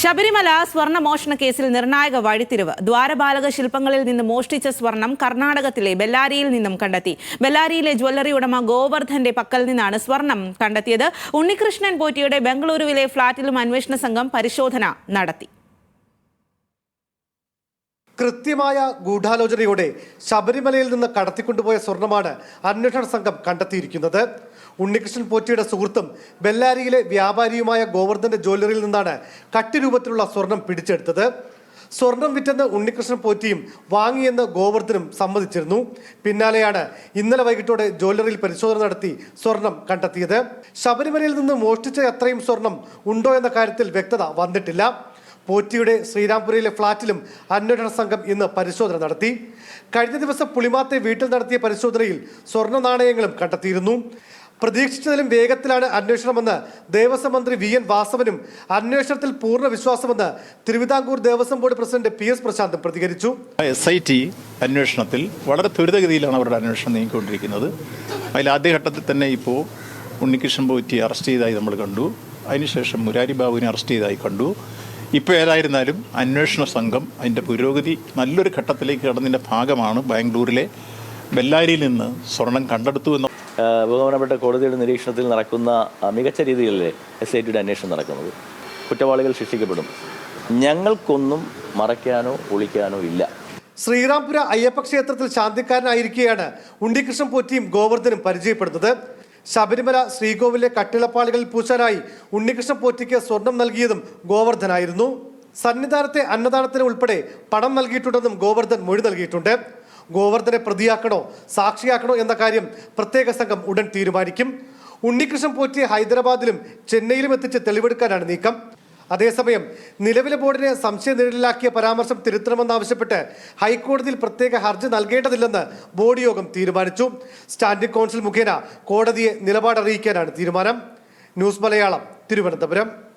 ശബരിമല സ്വർണ മോഷണ കേസിൽ നിർണായക വഴിത്തിരിവ്. ദ്വാരപാലക ശില്പങ്ങളിൽ നിന്ന് മോഷ്ടിച്ച സ്വർണം കർണാടകത്തിലെ ബെല്ലാരിയിൽ നിന്നും കണ്ടെത്തി. ബെല്ലാരിയിലെ ജ്വല്ലറി ഉടമ ഗോവർദ്ധന്റെ പക്കൽ നിന്നാണ് സ്വർണം കണ്ടെത്തിയത്. ഉണ്ണികൃഷ്ണൻ പോറ്റിയുടെ ബംഗളൂരുവിലെ ഫ്ളാറ്റിലും അന്വേഷണ സംഘം പരിശോധന നടത്തി. കൃത്യമായ ഗൂഢാലോചനയോടെ ശബരിമലയിൽ നിന്ന് കടത്തിക്കൊണ്ടുപോയ സ്വർണമാണ് അന്വേഷണ സംഘം കണ്ടെത്തിയിരിക്കുന്നത്. ഉണ്ണികൃഷ്ണൻ പോറ്റിയുടെ സുഹൃത്തും ബെല്ലാരിയിലെ വ്യാപാരിയുമായ ഗോവർദ്ധന്റെ ജ്വല്ലറിയിൽ നിന്നാണ് കട്ടിരൂപത്തിലുള്ള സ്വർണം പിടിച്ചെടുത്തത്. സ്വർണം വിറ്റെന്ന് ഉണ്ണികൃഷ്ണൻ പോറ്റിയും വാങ്ങിയെന്ന് ഗോവർദ്ധനും സമ്മതിച്ചിരുന്നു. പിന്നാലെയാണ് ഇന്നലെ വൈകിട്ടോടെ ജ്വല്ലറിയിൽ പരിശോധന നടത്തി സ്വർണം കണ്ടെത്തിയത്. ശബരിമലയിൽ നിന്ന് മോഷ്ടിച്ച അത്രയും സ്വർണം ഉണ്ടോ എന്ന കാര്യത്തിൽ വ്യക്തത വന്നിട്ടില്ല. പോറ്റിയുടെ ശ്രീരാംപുരയിലെ ഫ്ളാറ്റിലും അന്വേഷണ സംഘം ഇന്ന് പരിശോധന നടത്തി. കഴിഞ്ഞ ദിവസം പുളിമാത്തെ വീട്ടിൽ നടത്തിയ പരിശോധനയിൽ സ്വർണ നാണയങ്ങളും കണ്ടെത്തിയിരുന്നു. പ്രതീക്ഷിച്ചതിലും വേഗത്തിലാണ് അന്വേഷണമെന്ന് ദേവസ്വം മന്ത്രി വി എൻ വാസവനും അന്വേഷണത്തിൽ പൂർണ വിശ്വാസമെന്ന് Travancore Devaswom board president P S പ്രശാന്തും പ്രതികരിച്ചു. എസ് ഐ ടി അന്വേഷണത്തിൽ വളരെ ത്വരിതഗതിയിലാണ് അവരുടെ അന്വേഷണം നീങ്ങിക്കൊണ്ടിരിക്കുന്നത്. അതിൽ ആദ്യഘട്ടത്തിൽ തന്നെ ഇപ്പോൾ ഉണ്ണികൃഷ്ണൻ പോറ്റി അറസ്റ്റ് ചെയ്തതായി നമ്മൾ കണ്ടു. അതിനുശേഷം മുരാരി ബാബുവിനെ അറസ്റ്റ് ചെയ്തതായി കണ്ടു. ഇപ്പോൾ ഏതായിരുന്നാലും അന്വേഷണ സംഘം അതിന്റെ പുരോഗതി നല്ലൊരു ഘട്ടത്തിലേക്ക് കടന്നതിന്റെ ഭാഗമാണ് ബാംഗ്ലൂരിലെ ബെല്ലാരിയിൽ നിന്ന് സ്വർണം കണ്ടെടുത്തു എന്ന. ബഹുമാനപ്പെട്ട കോടതിയുടെ നിരീക്ഷണത്തിൽ നടക്കുന്ന മികച്ച രീതിയിലല്ലേ എസ് ഐ ടിയുടെ അന്വേഷണം നടക്കുന്നത്? കുറ്റവാളികൾ ശിക്ഷിക്കപ്പെടും. ഞങ്ങൾക്കൊന്നും മറയ്ക്കാനോ ഒളിക്കാനോ ഇല്ല. ശ്രീറാംപുര അയ്യപ്പ ക്ഷേത്രത്തിൽ ശാന്തിക്കാരനായിരിക്കെയാണ് ഉണ്ണികൃഷ്ണൻ പോറ്റിയും ഗോവർദ്ധനും പരിചയപ്പെടുന്നത്. ശബരിമല ശ്രീകോവിലെ കട്ടിളപ്പാളികളിൽ പൂശാനായി ഉണ്ണികൃഷ്ണ പോറ്റിക്ക് സ്വർണം നൽകിയതും ഗോവർദ്ധനായിരുന്നു. സന്നിധാനത്തെ അന്നദാനത്തിന് ഉൾപ്പെടെ പണം നൽകിയിട്ടുണ്ടെന്നും ഗോവർദ്ധൻ മൊഴി നൽകിയിട്ടുണ്ട്. ഗോവർദ്ധനെ പ്രതിയാക്കണോ സാക്ഷിയാക്കണോ എന്ന കാര്യം പ്രത്യേക സംഘം ഉടൻ തീരുമാനിക്കും. ഉണ്ണികൃഷ്ണൻ പോറ്റിയെ ഹൈദരാബാദിലും ചെന്നൈയിലും എത്തിച്ച് തെളിവെടുക്കാനാണ് നീക്കം. അതേസമയം നിലവിലെ ബോർഡിനെ സംശയ നിഴലിലാക്കിയ പരാമർശം തിരുത്തണമെന്നാവശ്യപ്പെട്ട് ഹൈക്കോടതിയിൽ പ്രത്യേക ഹർജി നൽകേണ്ടതില്ലെന്ന് ബോർഡ് യോഗം തീരുമാനിച്ചു. സ്റ്റാൻഡിംഗ് കൗൺസിൽ മുഖേന കോടതിയെ നിലപാടറിയിക്കാനാണ് തീരുമാനം. ന്യൂസ് മലയാളം തിരുവനന്തപുരം.